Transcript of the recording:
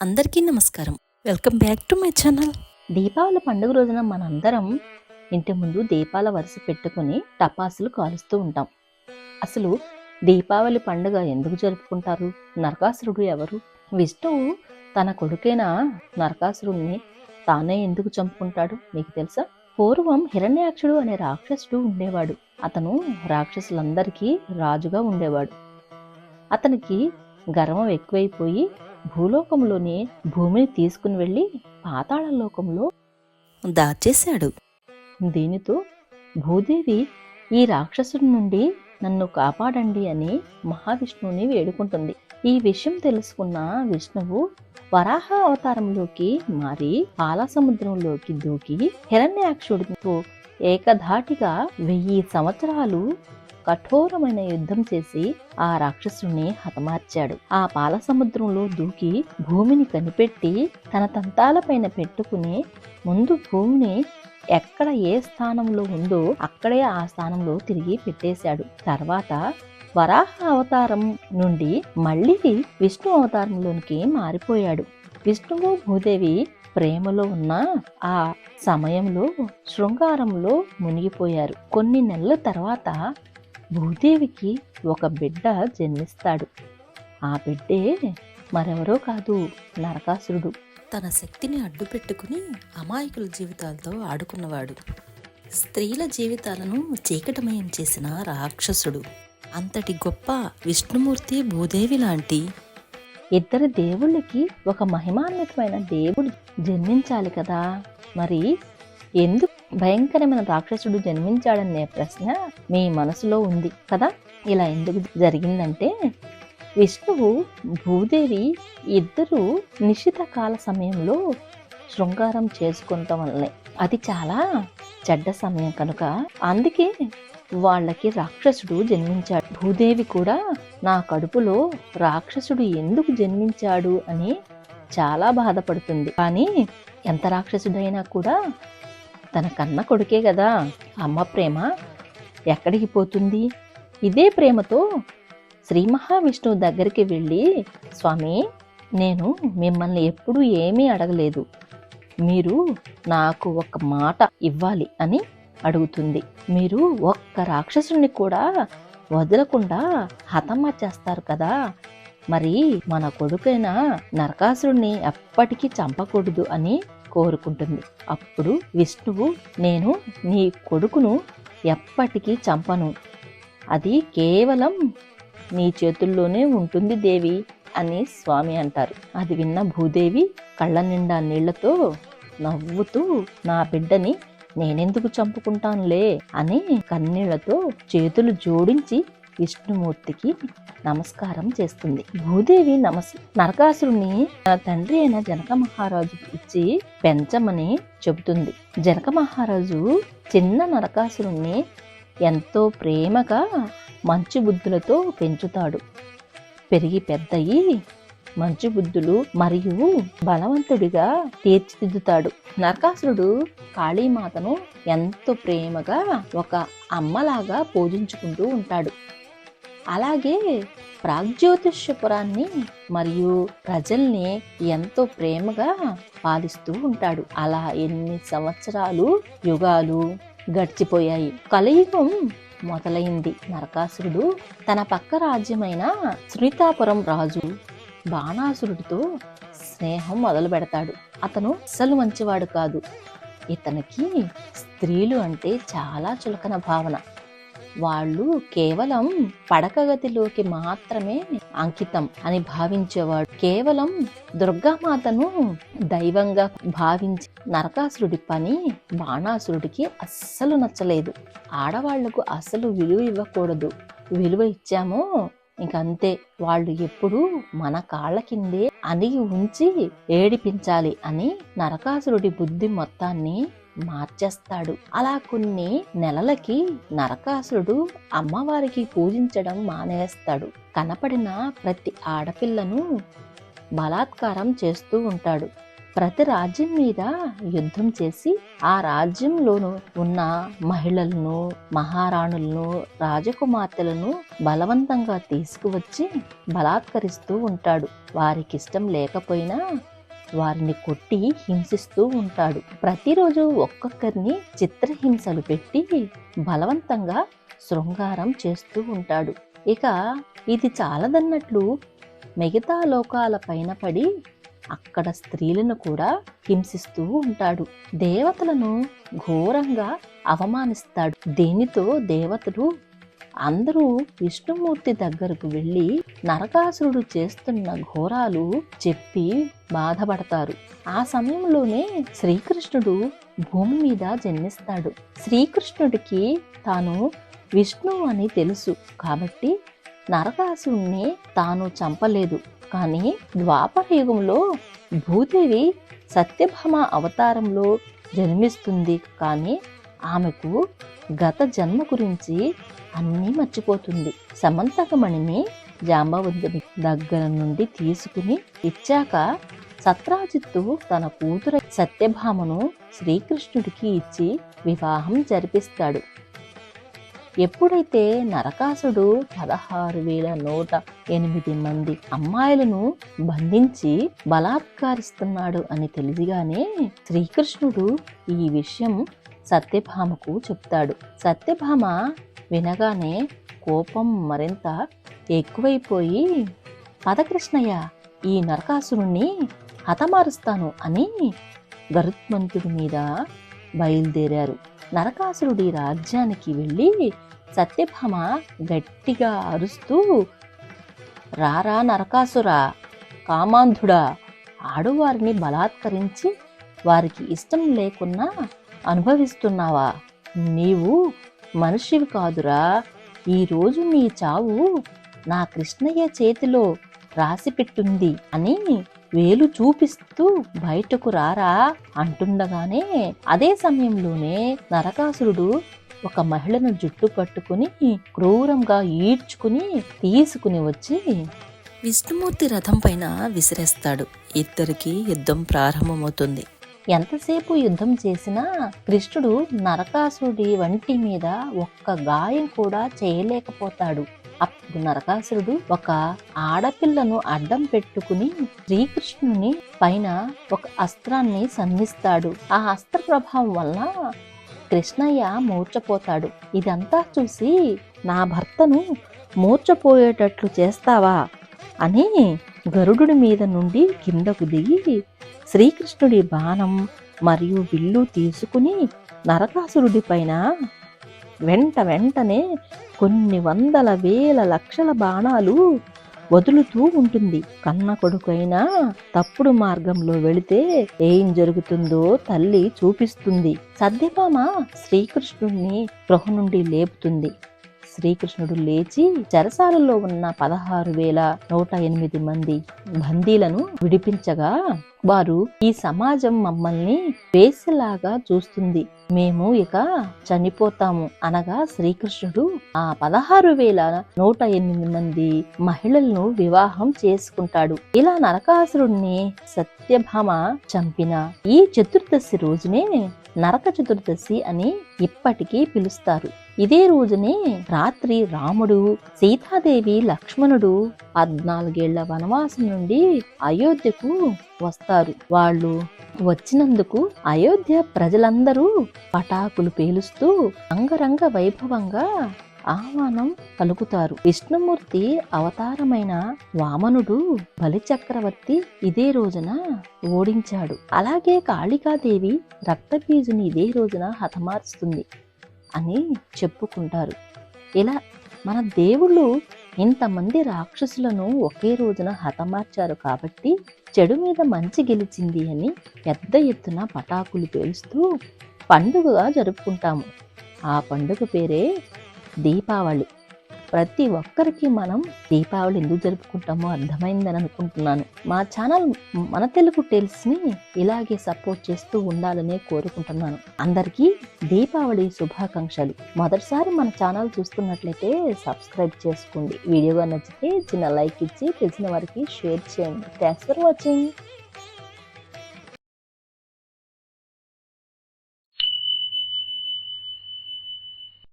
అందరికీ నమస్కారం. Welcome back to my channel Deepavali పండుగ రోజున మనందరం ఇంటి ముందు దీపాల వరుస పెట్టుకుని టపాసులు కాలుస్తూ ఉంటాం. అసలు దీపావళి పండుగ ఎందుకు జరుపుకుంటారు? నరకాసురుడు ఎవరు? విష్ణువు తన కొడుకైన నరకాసురుణ్ణి తానే ఎందుకు చంపుకుంటాడు? మీకు తెలుసా? పూర్వం హిరణ్యాక్షుడు అనే రాక్షసుడు ఉండేవాడు. అతను రాక్షసులందరికీ రాజుగా ఉండేవాడు. అతనికి గర్వం ఎక్కువైపోయి భూలోకంలోని భూమిని తీసుకుని వెళ్ళి పాతాళ లోకంలో దాచేశాడు. దీనితో భూదేవి ఈ రాక్షసుడి నుండి నన్ను కాపాడండి అని మహావిష్ణువుని వేడుకుంటుంది. ఈ విషయం తెలుసుకున్న విష్ణువు వరాహ అవతారంలోకి మారి పాలసముద్రంలోకి దూకి హిరణ్యాక్షుడితో ఏకధాటిగా వెయ్యి సంవత్సరాలు కఠోరమైన యుద్ధం చేసి ఆ రాక్షసుని హతమార్చాడు. ఆ పాల సముద్రంలో దూకి భూమిని కనిపెట్టి తన తంతాలపైన పెట్టుకుని ముందు భూమిని ఎక్కడ ఏ స్థానంలో ఉందో అక్కడే ఆ స్థానంలో తిరిగి పెట్టేశాడు. తర్వాత వరాహ అవతారం నుండి మళ్ళీ విష్ణు అవతారంలోనికి మారిపోయాడు. విష్ణువు భూదేవి ప్రేమలో ఉన్న ఆ సమయంలో శృంగారంలో మునిగిపోయారు. కొన్ని నెలల తర్వాత భూదేవికి ఒక బిడ్డ జన్మిస్తాడు. ఆ బిడ్డే మరెవరో కాదు నరకాసురుడు. తన శక్తిని అడ్డు పెట్టుకుని అమాయకుల జీవితాలతో ఆడుకున్నవాడు. స్త్రీల జీవితాలను చీకటమయం చేసిన రాక్షసుడు. అంతటి గొప్ప విష్ణుమూర్తి భూదేవి లాంటి ఇద్దరు దేవుళ్ళకి ఒక మహిమాన్వితమైన దేవుడు జన్మించాలి కదా. మరి ఎందుకు భయంకరమైన రాక్షసుడు జన్మించాడనే ప్రశ్న మీ మనసులో ఉంది కదా. ఇలా ఎందుకు జరిగిందంటే విష్ణువు భూదేవి ఇద్దరు నిశిత కాల సమయంలో శృంగారం చేసుకుంటాం వల్లనే. అది చాలా చెడ్డ సమయం కనుక. అందుకే వాళ్ళకి రాక్షసుడు జన్మించాడు. భూదేవి కూడా నా కడుపులో రాక్షసుడు ఎందుకు జన్మించాడు అని చాలా బాధపడుతుంది. కానీ ఎంత రాక్షసుడైనా కూడా తన కన్న కొడుకే కదా. అమ్మ ప్రేమ ఎక్కడికి పోతుంది? ఇదే ప్రేమతో శ్రీ మహావిష్ణువు దగ్గరికి వెళ్ళి స్వామి నేను మిమ్మల్ని ఎప్పుడూ ఏమీ అడగలేదు. మీరు నాకు ఒక మాట ఇవ్వాలి అని అడుగుతుంది. మీరు ఒక్క రాక్షసుని కూడా వదలకుండా హతమార్చేస్తారు కదా. మరి మన కొడుకైన నరకాసురుణ్ణి ఎప్పటికీ చంపకూడదు అని కోరుకుంటుంది. అప్పుడు విష్ణువు నేను నీ కొడుకును ఎప్పటికీ చంపను. అది కేవలం నీ చేతుల్లోనే ఉంటుంది దేవి అని స్వామి అంటారు. అది విన్న భూదేవి కళ్ళ నిండా నీళ్ళతో నవ్వుతూ నా బిడ్డని నేనెందుకు చంపుకుంటానులే అని కన్నీళ్ళతో చేతులు జోడించి విష్ణుమూర్తికి నమస్కారం చేస్తుంది. భూదేవి నమస్ నరకాసురుని తన తండ్రి అయిన జనక మహారాజు ఇచ్చి పెంచమని చెబుతుంది. జనక మహారాజు చిన్న నరకాసురుణ్ణి ఎంతో ప్రేమగా మంచు బుద్ధులతో పెంచుతాడు. పెరిగి పెద్దయి మంచు బుద్ధులు మరియు బలవంతుడిగా తీర్చిదిద్దుతాడు. నరకాసురుడు కాళీమాతను ఎంతో ప్రేమగా ఒక అమ్మలాగా పూజించుకుంటూ ఉంటాడు. అలాగే ప్రాగ్జ్యోతిష్యపురాన్ని మరియు ప్రజల్ని ఎంతో ప్రేమగా పాలిస్తూ ఉంటాడు. అలా ఎన్ని సంవత్సరాలు యుగాలు గడిచిపోయాయి. కలియుగం మొదలైంది. నరకాసురుడు తన పక్క రాజ్యమైన శ్రీతాపురం రాజు బాణాసురుడితో స్నేహం మొదలు పెడతాడు. అతను అసలు మంచివాడు కాదు. ఇతనికి స్త్రీలు అంటే చాలా చులకన భావన. వాళ్ళు కేవలం పడకగతిలోకి మాత్రమే అంకితం అని భావించేవాడు. కేవలం దుర్గామాతను దైవంగా భావించి నరకాసురుడి పని బాణాసురుడికి అస్సలు నచ్చలేదు. ఆడవాళ్ళకు అసలు విలువ ఇవ్వకూడదు. విలువ ఇచ్చామో ఇంకంతే. వాళ్ళు ఎప్పుడూ మన కాళ్ళ కిందే అణిగి ఉంచి ఏడిపించాలి అని నరకాసురుడి బుద్ధి మొత్తాన్ని మార్చేస్తాడు. అలా కొన్ని నెలలకి నరకాసురుడు అమ్మవారికి పూజించడం మానేస్తాడు. కనపడిన ప్రతి ఆడపిల్లను బలాత్కారం చేస్తూ ఉంటాడు. ప్రతి రాజ్యం మీద యుద్ధం చేసి ఆ రాజ్యంలోను ఉన్న మహిళలను మహారాణులను రాజకుమార్తెలను బలవంతంగా తీసుకువచ్చి బలాత్కరిస్తూ ఉంటాడు. వారికిష్టం లేకపోయినా వారిని కొట్టి హింసిస్తూ ఉంటాడు. ప్రతిరోజు ఒక్కొక్కరిని చిత్రహింసలు పెట్టి బలవంతంగా శృంగారం చేస్తూ ఉంటాడు. ఇక ఇది చాలదన్నట్లు మిగతా లోకాల పైన పడి అక్కడ స్త్రీలను కూడా హింసిస్తూ ఉంటాడు. దేవతలను ఘోరంగా అవమానిస్తాడు. దీనితో? దేవతలు అందరూ విష్ణుమూర్తి దగ్గరకు వెళ్ళి నరకాసురుడు చేస్తున్న ఘోరాలు చెప్పి బాధపడతారు. ఆ సమయంలోనే శ్రీకృష్ణుడు భూమి మీద జన్మిస్తాడు. శ్రీకృష్ణుడికి తాను విష్ణు అని తెలుసు. కాబట్టి నరకాసుని తాను చంపలేదు. కానీ ద్వాపర యుగంలో భూదేవి సత్యభామ అవతారంలో జన్మిస్తుంది. కానీ ఆమెకు గత జన్మ గురించి అన్నీ మర్చిపోతుంది. సమంతకమణిని జాంబవంతుని దగ్గర నుండి తీసుకుని ఇచ్చాక సత్రాజిత్తు తన కూతురు సత్యభామను శ్రీకృష్ణుడికి ఇచ్చి వివాహం జరిపిస్తాడు. ఎప్పుడైతే నరకాసుడు పదహారు వేల నూట ఎనిమిది మంది అమ్మాయిలను బంధించి బలాత్కారిస్తున్నాడు అని తెలియగానే శ్రీకృష్ణుడు ఈ విషయం సత్యభామకు చెప్తాడు. సత్యభామ వినగానే కోపం మరింత ఎక్కువైపోయి పదకృష్ణయ్య ఈ నరకాసురుణ్ణి హతమారుస్తాను అని గరుత్మంతుడి మీద బయలుదేరారు. నరకాసురుడి రాజ్యానికి వెళ్ళి సత్యభామ గట్టిగా అరుస్తూ రారా నరకాసురా కామాంధుడా ఆడవారిని బలాత్కరించి వారికి ఇష్టం లేకున్నా అనుభవిస్తున్నావా? నీవు మనిషివి కాదురా. ఈరోజు నీ చావు నా కృష్ణయ్య చేతిలో రాసిపెట్టుంది అని వేలు చూపిస్తూ బయటకు రారా అంటుండగానే అదే సమయంలోనే నరకాసురుడు ఒక మహిళను జుట్టు పట్టుకుని క్రూరంగా ఈడ్చుకుని తీసుకుని వచ్చి విష్ణుమూర్తి రథం పైన విసిరేస్తాడు. ఇద్దరికి యుద్ధం ప్రారంభమవుతుంది. ఎంతసేపు యుద్ధం చేసినా కృష్ణుడు నరకాసుడి వంటి మీద ఒక్క గాయం కూడా చేయలేకపోతాడు. అప్పుడు నరకాసురుడు ఒక ఆడపిల్లను అడ్డం పెట్టుకుని శ్రీకృష్ణుని పైన ఒక అస్త్రాన్ని సంధిస్తాడు. ఆ అస్త్ర ప్రభావం వల్ల కృష్ణయ్య మూర్చపోతాడు ఇదంతా చూసి నా భర్తను మూర్చపోయేటట్లు చేస్తావా అని గరుడు మీద నుండి కిందకు దిగి శ్రీకృష్ణుడి బాణం మరియు విల్లు తీసుకుని నరకాసురుడి పైన వెంట వెంటనే కొన్ని వందల వేల లక్షల బాణాలు వదులుతూ ఉంటుంది. కన్న కొడుకైనా తప్పుడు మార్గంలో వెళితే ఏం జరుగుతుందో తల్లి చూపిస్తుంది. సద్యభామ శ్రీకృష్ణుడిని గృహ నుండి లేపుతుంది. శ్రీకృష్ణుడు లేచి చెరసాలలో ఉన్న పదహారు వేల నూట ఎనిమిది మంది బందీలను విడిపించగా వారు ఈ సమాజం మమ్మల్ని వేసిలాగా చూస్తుంది. మేము ఇక చనిపోతాము అనగా శ్రీకృష్ణుడు ఆ పదహారు వేల నూట ఎనిమిది మంది మహిళలను వివాహం చేసుకుంటాడు. ఇలా నరకాసురుణ్ణి సత్యభామ చంపిన ఈ చతుర్దశి రోజునే నరక చతుర్దశి అని ఇప్పటికీ పిలుస్తారు. ఇదే రోజునే రాత్రి రాముడు సీతాదేవి లక్ష్మణుడు పద్నాలుగేళ్ళ వనవాసం నుండి అయోధ్యకు వస్తారు. వాళ్ళు వచ్చినందుకు అయోధ్య ప్రజలందరూ పటాకులు పేలుస్తూ అంగరంగ వైభవంగా ఆహ్వానం పలుకుతారు. విష్ణుమూర్తి అవతారమైన వామనుడు బలిచక్రవర్తి ఇదే రోజున ఓడించాడు. అలాగే కాళికాదేవి రక్తబీజుని ఇదే రోజున హతమార్చుతుంది అని చెప్పుకుంటారు. ఇలా మన దేవుళ్ళు ఇంతమంది రాక్షసులను ఒకే రోజున హతమార్చారు కాబట్టి చెడు మీద మంచి గెలిచింది అని పెద్ద ఎత్తున పటాకులు పేలుస్తూ పండుగగా జరుపుకుంటాము. ఆ పండుగ పేరే దీపావళి. ప్రతి ఒక్కరికి మనం దీపావళి ఎందుకు జరుపుకుంటామో అర్థమైందని అనుకుంటున్నాను. మా ఛానల్ మన తెలుగు టెల్స్ని ఇలాగే సపోర్ట్ చేస్తూ ఉండాలనే కోరుకుంటున్నాను. అందరికీ దీపావళి శుభాకాంక్షలు. మొదటిసారి మన ఛానల్ చూస్తున్నట్లయితే సబ్స్క్రైబ్ చేసుకోండి. వీడియోగా నచ్చితే చిన్న లైక్ ఇచ్చి తెలిసిన వారికి షేర్ చేయండి. Thanks for watching.